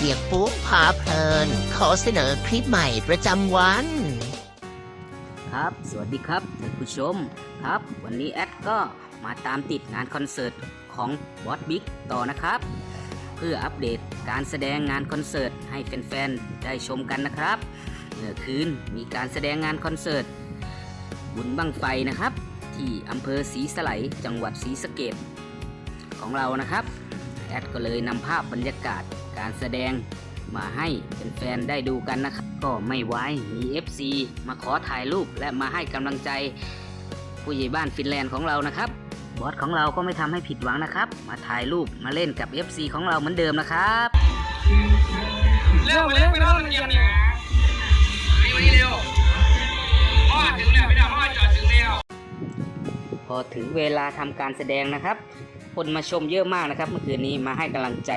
เปียกปูพาเพลิน ขอเสนอคลิปใหม่ประจำวัน ครับ สวัสดีครับท่านผู้ชมครับ วันนี้แอดก็มาตามติดงานคอนเสิร์ตของบอสบิ๊กต่อนะครับ เพื่ออัปเดตการแสดงงานคอนเสิร์ตให้แฟนๆได้ชมกันนะครับเมื่อคืนมีการแสดงงานคอนเสิร์ตบุญบังไฟนะครับ ที่อำเภอศรีสไลจังหวัดศรีสะเกดของเรานะครับ แอดก็เลยนำภาพบรรยากาศ การแสดงมาให้แฟนๆได้ดูกันนะครับ ก็ไม่ไว้มี FC มาขอถ่ายรูปและมาให้กำลังใจ ผู้ใหญ่บ้านฟินแลนด์ของเรานะครับ บอสของเราก็ไม่ทำให้ผิดหวังนะครับ มาถ่ายรูปมาเล่นกับ FC ของเราเหมือนเดิมนะครับเร็วไปเร็วไปนอกโรงเรียนเนี่ยนี่วันนี้เร็วพ่อถึงแล้วพี่ดาวพ่อจอดถึงแล้วพอถึงเวลาทำการแสดงนะครับ คนมาชมเยอะมากนะครับ เมื่อคืนนี้มาให้กำลังใจ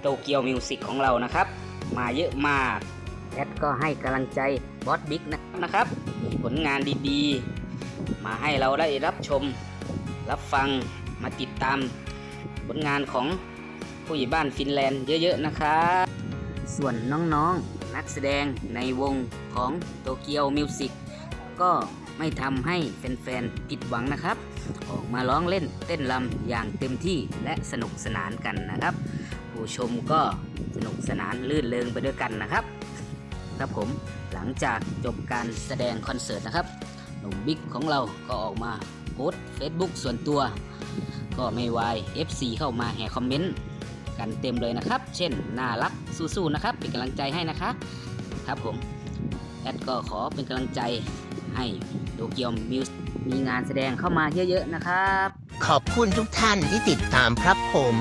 โตเกียวมิวสิกของเรานะครับ มาเยอะมากแอดก็ให้กำลังใจบอสบิ๊กนะครับมีผลงานดีๆ มาให้เราได้รับชม รับฟังมาติดตาม ผลงานของผู้ใหญ่บ้านฟินแลนด์เยอะๆนะครับส่วนน้องๆนักแสดงในวงของโตเกียวมิวสิกก็ไม่ทำให้แฟนๆผิดหวังนะครับ ออกมาร้องเล่นเต้นรำอย่างเต็มที่และสนุกสนานกันนะครับ ผู้ชมก็สนุกสนานลื่นเลงไปด้วยกันนะครับ ครับผมหลังจากจบการแสดงคอนเสิร์ตนะครับหนุ่มบิ๊กของเราก็ออกมาโพสต์ Facebook ส่วนตัว ก็ไม่วาย FC เข้ามาแห่คอมเมนต์กันเต็มเลยนะครับ เช่น น่ารักสู้ๆนะครับ เป็นกำลังใจให้นะคะ ครับผม แอดก็ขอเป็นกำลังใจให้โตเกียวมิวสมีงานแสดงเข้ามาเยอะๆนะครับ ขอบคุณทุกท่านที่ติดตามครับผม